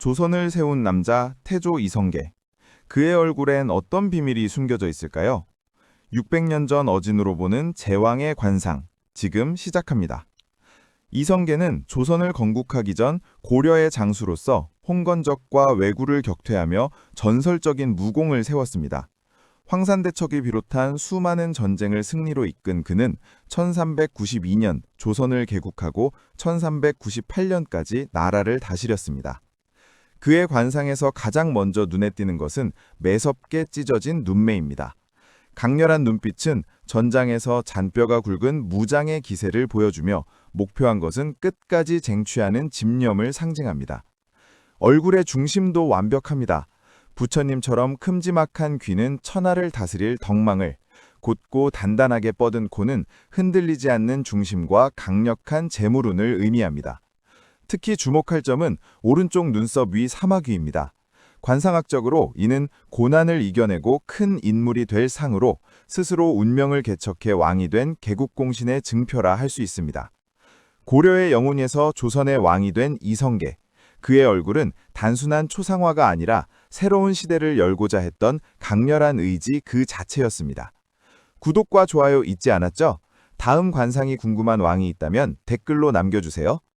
조선을 세운 남자 태조 이성계. 그의 얼굴엔 어떤 비밀이 숨겨져 있을까요? 600년 전 어진으로 보는 제왕의 관상, 지금 시작합니다. 이성계는 조선을 건국하기 전 고려의 장수로서 홍건적과 왜구를 격퇴하며 전설적인 무공을 세웠습니다. 황산대첩이 비롯한 수많은 전쟁을 승리로 이끈 그는 1392년 조선을 개국하고 1398년까지 나라를 다스렸습니다. 그의 관상에서 가장 먼저 눈에 띄는 것은 매섭게 찢어진 눈매입니다. 강렬한 눈빛은 전장에서 잔뼈가 굵은 무장의 기세를 보여주며 목표한 것은 끝까지 쟁취하는 집념을 상징합니다. 얼굴의 중심도 완벽합니다. 부처님처럼 큼지막한 귀는 천하를 다스릴 덕망을, 곧고 단단하게 뻗은 코는 흔들리지 않는 중심과 강력한 재물운을 의미합니다. 특히 주목할 점은 오른쪽 눈썹 위 사마귀입니다. 관상학적으로 이는 고난을 이겨내고 큰 인물이 될 상으로 스스로 운명을 개척해 왕이 된 개국공신의 증표라 할 수 있습니다. 고려의 영혼에서 조선의 왕이 된 이성계. 그의 얼굴은 단순한 초상화가 아니라 새로운 시대를 열고자 했던 강렬한 의지 그 자체였습니다. 구독과 좋아요 잊지 않았죠? 다음 관상이 궁금한 왕이 있다면 댓글로 남겨주세요.